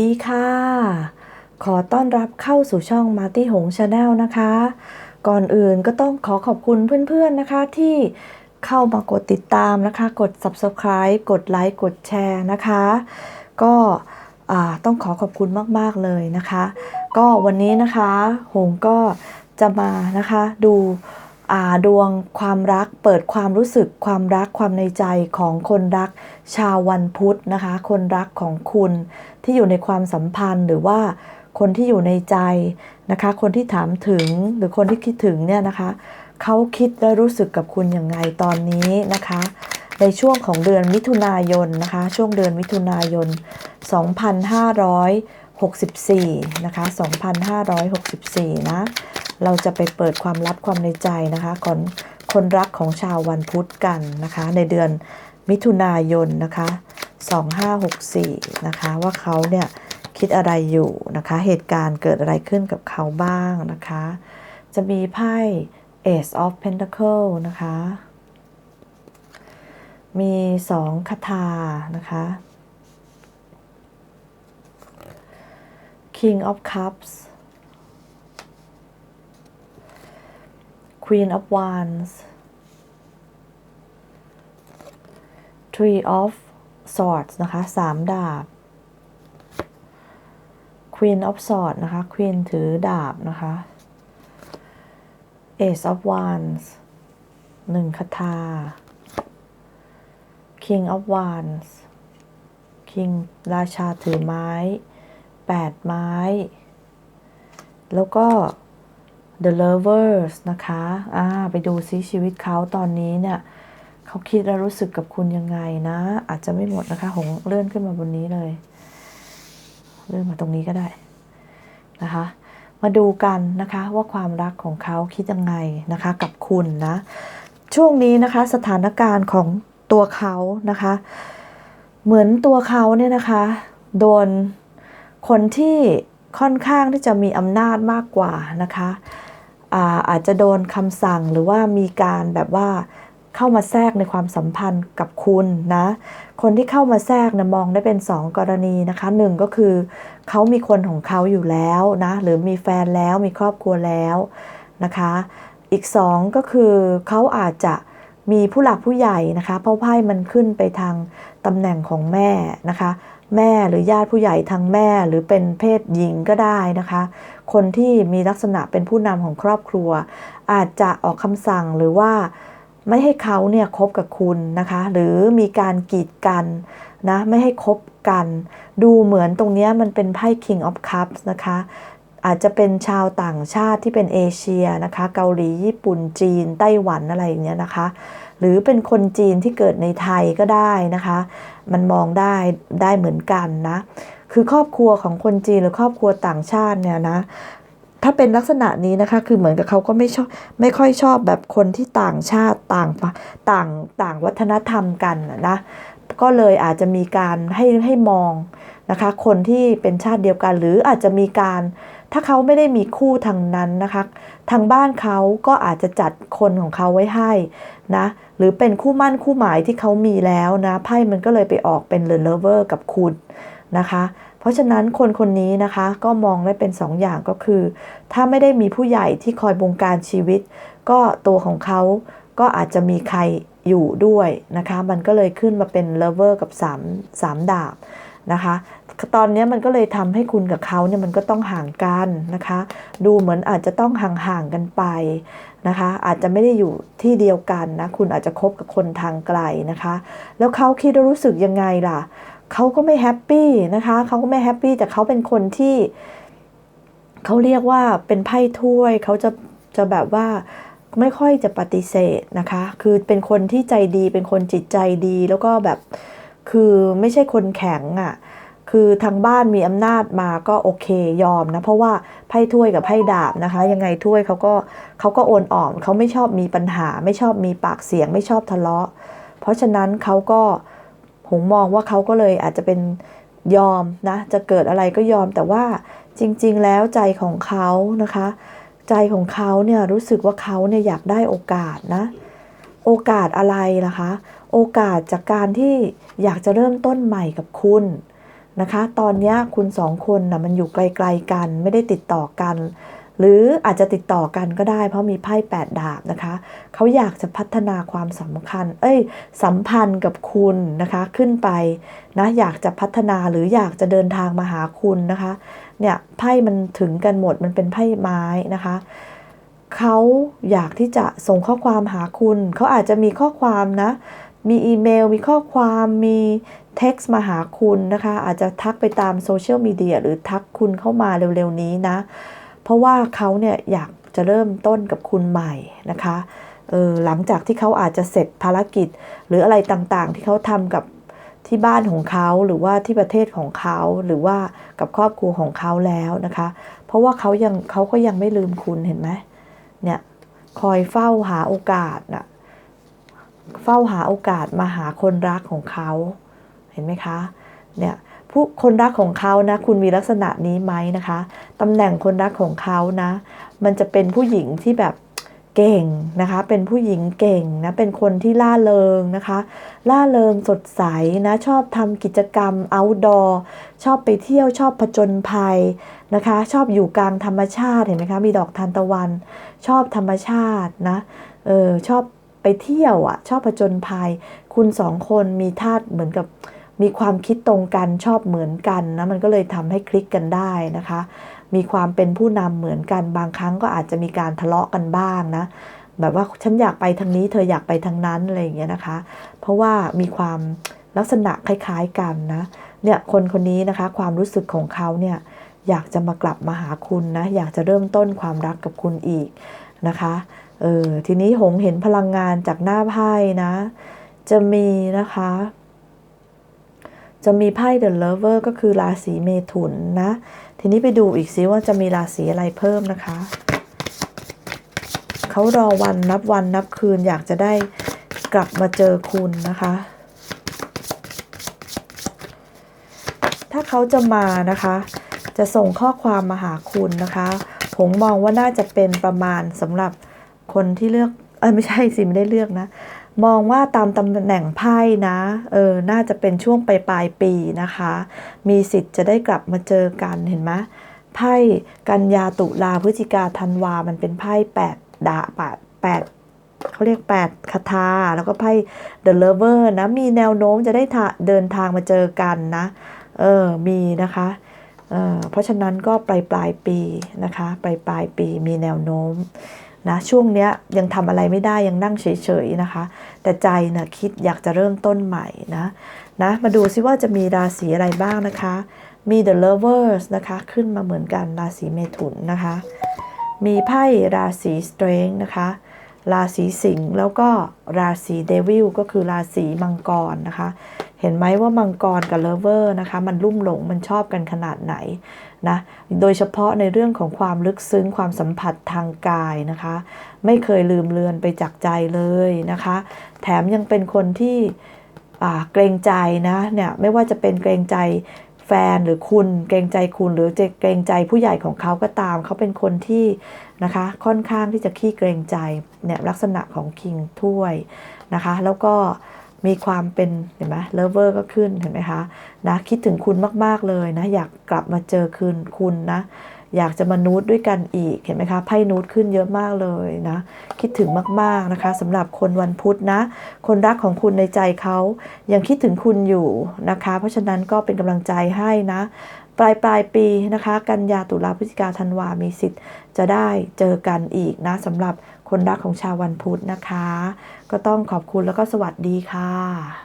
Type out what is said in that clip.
ดีค่ะ ขอต้อนรับเข้าสู่ช่อง Marty หง Channel นะคะ ก่อนอื่นก็ต้องขอขอบคุณเพื่อนๆนะคะที่เข้ามากดติดตามนะคะ กด Subscribe กดไลค์กดแชร์นะคะ ก็ต้องขอขอบคุณมากๆเลยนะคะ ก็วันนี้นะคะหงก็จะมานะคะดู ดวงความรักเปิดความรู้สึกความรักความในใจของคนรักชาววันพุธนะคะ คนรักของคุณที่อยู่ในความสัมพันธ์หรือว่าคนที่อยู่ในใจนะคะ คนที่ถามถึงหรือคนที่คิดถึงเนี่ยนะคะเขาคิดและรู้สึกกับคุณอย่างไงตอนนี้นะคะ ในช่วงของเดือนมิถุนายนนะคะ ช่วงเดือนมิถุนายน 2564 นะคะ 2564 นะ เราจะไปเปิดความลับความในใจนะคะของคนรักของชาววันพุธกันนะคะ ในเดือนมิถุนายนนะคะ2564นะคะว่าเขาเนี่ยคิดอะไรอยู่นะคะ เหตุการณ์เกิดอะไรขึ้นกับเขาบ้างนะคะ จะมีไพ่ Ace of Pentacle นะคะ มีสองคาถานะคะ King of Cups Queen of Wands Three of Swords นะคะสามดาบ Queen of Swords นะคะ Queen ถือดาบนะคะ Ace of Wands หนึ่งคาถา King of Wands King ราชาถือไม้แปดไม้ แล้วก็ The Lovers นะคะอ่าไปดูซิชีวิตเขาตอนนี้เนี่ยเขาคิดและรู้สึกกับคุณยังไงนะ อาจจะไม่หมดนะคะหงเลื่อนขึ้นมาบนนี้เลย เลื่อนมาตรงนี้ก็ได้นะคะ มาดูกันนะคะว่าความรักของเขาคิดยังไงนะคะ กับคุณนะ ช่วงนี้นะคะสถานการณ์ของตัวเขานะคะ เหมือนตัวเขาเนี่ยนะคะ โดนคนที่ ค่อนข้างที่จะมีอำนาจมากกว่านะคะอาอาจจะโดนคำสั่งหรือว่ามีการแบบว่าเข้ามาแทรกในความสัมพันธ์กับคุณนะ คนที่เข้ามาแทรกนะมองได้เป็น 2 กรณีนะคะหนึ่งก็คือเขามีคนของเขาอยู่แล้วนะหรือมีแฟนแล้วมีครอบครัวแล้วนะคะ อีก 2 ก็คือเขาอาจจะมีผู้หลักผู้ใหญ่นะคะ เพราะไพ่มันขึ้นไปทางตำแหน่งของแม่นะคะ แม่หรือญาติผู้ใหญ่ทางแม่หรือเป็นเพศหญิงก็ได้นะคะ คนที่มีลักษณะเป็นผู้นำของครอบครัว อาจจะออกคำสั่งหรือว่าไม่ให้เขาเนี่ยคบกับคุณนะคะ หรือมีการกีดกันนะไม่ให้คบกัน ดูเหมือนตรงนี้มันเป็นไพ่ King of Cups นะคะ อาจจะเป็นชาวต่างชาติที่เป็นเอเชียนะคะ เกาหลีญี่ปุ่นจีน ไต้หวันอะไรอย่างเงี้ยนะคะ หรือเป็นคนจีนที่เกิดในไทยก็ได้นะคะ มันมองได้ได้เหมือนกันนะ คือครอบครัวของคนจีนหรือครอบครัวต่างชาติเนี่ยนะถ้าเป็นลักษณะนี้นะคะ คือเหมือนกับเขาก็ไม่ชอบไม่ค่อยชอบแบบคนที่ต่างชาติต่างต่างต่างวัฒนธรรมกันนะก็เลยอาจจะมีการให้ให้มองนะคะ คนที่เป็นชาติเดียวกัน หรืออาจจะมีการ ถ้าเขาไม่ได้มีคู่ทางนั้นนะคะ ทางบ้านเขาก็อาจจะจัดคนของเขาไว้ให้นะ หรือเป็นคู่มั่นคู่หมายที่เขามีแล้วนะไพ่มันก็เลยไปออกเป็น The Lover กับคุณนะคะ เพราะฉะนั้นคนคนนี้นะคะก็มองได้เป็น2ออย่างก็คือ ถ้าไม่ได้มีผู้ใหญ่ที่คอยบงการชีวิต ก็ตัวของเขาก็อาจจะมีใครอยู่ด้วยนะคะ มันก็เลยขึ้นมาเป็น Lover กับ3 3ดาบนะคะ ตอนนี้มันก็เลยทำให้คุณกับเขาเนี่ยมันก็ต้องห่างกันนะคะ ดูเหมือนอาจจะต้องห่างๆกันไปนะคะ อาจจะไม่ได้อยู่ที่เดียวกันนะ คุณอาจจะคบกับคนทางไกลนะคะ แล้วเขาคิดรู้สึกยังไงล่ะเขาก็ไม่แฮปปี้นะคะเขาก็ไม่แฮปปี้แต่เขาเป็นคนที่เขาเรียกว่าเป็นไพ่ถ้วยเขาจะจะแบบว่าไม่ค่อยจะปฏิเสธนะคะ คือเป็นคนที่ใจดีเป็นคนจิตใจดีแล้วก็แบบคือไม่ใช่คนแข็งอะ่ะ คือทางบ้านมีอำนาจมาก็โอเคยอมนะ เพราะว่าไพ่ถ้วยกับไพ่ดาบนะคะ ยังไงถ้วยเขาก็เขาก็โอนอ่อนเขาไม่ชอบมีปัญหา ไม่ชอบมีปากเสียง ไม่ชอบทะเลาะ เพราะฉะนั้นเขาก็หงมองว่าเขาก็เลยอาจจะเป็นยอมนะ จะเกิดอะไรก็ยอมแต่ว่าจริง ๆ แล้วใจของเขานะคะ ใจของเขาเนี่ยรู้สึกว่าเขาเนี่ยอยากได้โอกาสนะ โอกาสอะไรล่ะคะ โอกาสจากการที่อยากจะเริ่มต้นใหม่กับคุณ นะคะ ตอนนี้คุณสองคนนะมันอยู่ไกลๆกัน ไม่ได้ติดต่อกัน หรืออาจจะติดต่อกันก็ได้ เพราะมีไพ่แปดดาบนะคะเขาอยากจะพัฒนาความสำคัญ เอ้ย สัมพันธ์กับคุณนะคะขึ้นไปนะอยากจะพัฒนาหรืออยากจะเดินทางมาหาคุณนะคะ เนี่ยไพ่มันถึงกันหมดมันเป็นไพ่ไม้นะคะเขาอยากที่จะส่งข้อความหาคุณ เขาอาจจะมีข้อความนะ มีอีเมล มีข้อความ มี เท็กซ์มาหาคุณนะคะ อาจจะทักไปตามโซเชียลมีเดียหรือทักคุณเข้ามาเร็วๆนี้นะ เพราะว่าเขาเนี่ยอยากจะเริ่มต้นกับคุณใหม่นะคะเออหลังจากที่เขาอาจจะเสร็จภารกิจ หรืออะไรต่างๆ ที่เขาทำกับที่บ้านของเขาหรือว่าที่ประเทศของเขาหรือว่ากับครอบครัวของเขาแล้วนะคะ เพราะว่าเขายังเขาก็ยังไม่ลืมคุณเห็นไหมเนี่ยคอยเฝ้าหาโอกาสนะเฝ้าหาโอกาสมาหาคนรักของเขา เห็นไหมคะเนี่ยผู้คนรักของเขานะ คุณมีลักษณะนี้ไหมนะคะตำแหน่งคนรักของเขานะ มันจะเป็นผู้หญิงที่แบบเก่งนะคะ เป็นผู้หญิงเก่งนะ เป็นคนที่ล่าเริงนะคะ ล่าเริงสดใสนะ ชอบทำกิจกรรม outdoor ชอบไปเที่ยว ชอบผจญภัยนะคะ ชอบอยู่กลางธรรมชาติ เห็นไหมคะ มีดอกทานตะวัน ชอบธรรมชาตินะ เออ ชอบไปเที่ยวอะ่ะ ชอบผจญภัย คุณสองคนมีธาตุเหมือนกับ มีความคิดตรงกันชอบเหมือนกันนะมันก็เลยทำให้คลิกกันได้นะคะ มีความเป็นผู้นำเหมือนกันบางครั้งก็อาจจะมีการทะเลาะกันบ้างนะแบบว่าฉันอยากไปทางนี้เธออยากไปทางนั้นอะไรอย่างเงี้ยนะคะ เพราะว่ามีความลักษณะคล้ายๆกันนะเนี่ยคนคนนี้นะคะความรู้สึกของเขาเนี่ยอยากจะมากลับมาหาคุณนะอยากจะเริ่มต้นความรักกับคุณอีกนะคะเออทีนี้หงเห็นพลังงานจากหน้าไพ่นะ จะมีนะคะ จะมีไพ่ The Lover ก็คือราศีเมถุนนะ ทีนี้ไปดูอีกซิว่าจะมีราศีอะไรเพิ่มนะคะ เขารอวันนับวันนับคืนอยากจะได้กลับมาเจอคุณนะคะ ถ้าเขาจะมานะคะ จะส่งข้อความมาหาคุณนะคะ ผมมองว่าน่าจะเป็นประมาณสำหรับคนที่เลือกเออไม่ใช่สิไม่ได้เลือกนะ มองว่าตามตำแหน่งไพ่นะเออน่าจะเป็นช่วงปลายปลายปีนะคะ มีสิทธิ์จะได้กลับมาเจอกันเห็นไหมไพ่กันยาตุลาพฤศจิกาธันวา มันเป็นไพ่แปดดาแปดแปดเขาเรียกแปดคาถาแล้วก็ไพ่ The Lover นะ มีแนวโน้มจะได้เดินทางมาเจอกันนะ เออ มีนะคะ เออเพราะฉะนั้นก็ปลายปลายปีนะคะ ปลายปลายปีมีแนวโน้ม นะช่วงเนี้ยยังทำอะไรไม่ได้ยังนั่งเฉยๆนะคะ แต่ใจนะคิดอยากจะเริ่มต้นใหม่นะนะมาดูซิว่าจะมีราศีอะไรบ้างนะคะ มี The Lovers นะคะ ขึ้นมาเหมือนกันราศีเมถุนนะคะ มีไพ่ราศี Strength นะคะ ราศีสิงห์แล้วก็ราศีเดวิลก็คือราศีมังกรนะคะ เห็นไหมว่ามังกรกับเลเวอร์นะคะมันลุ่มหลงมันชอบกันขนาดไหนนะโดยเฉพาะในเรื่องของความลึกซึ้งความสัมผัสทางกายนะคะ ไม่เคยลืมเลือนไปจากใจเลยนะคะ แถมยังเป็นคนที่เกรงใจนะเนี่ยไม่ว่าจะเป็นเกรงใจแฟนหรือคุณเกรงใจคุณหรือเกรงใจผู้ใหญ่ของเขาก็ตาม เขาเป็นคนที่นะคะค่อนข้างที่จะขี้เกรงใจเนี่ยลักษณะของคิงถ้วยนะคะ แล้วก็ มีความเป็นเห็นไหมเลเวอร์ก็ขึ้นเห็นไหมคะนะคิดถึงคุณมากๆเลยนะอยากกลับมาเจอคืนคุณนะอยากจะมานูดด้วยกันอีกเห็นไหมคะไพ่นูดขึ้นเยอะมากเลยนะคิดถึงมากๆนะคะสำหรับคนวันพุธนะ คนรักของคุณในใจเขายังคิดถึงคุณอยู่นะคะ เพราะฉะนั้นก็เป็นกำลังใจให้นะ ปลายปลายปีนะคะ กันยาตุลาพฤศจิกาธันวามีสิทธิ์จะได้เจอกันอีกนะสำหรับ คนรักของชาววันพุธนะคะ ก็ต้องขอบคุณแล้วก็สวัสดีค่ะ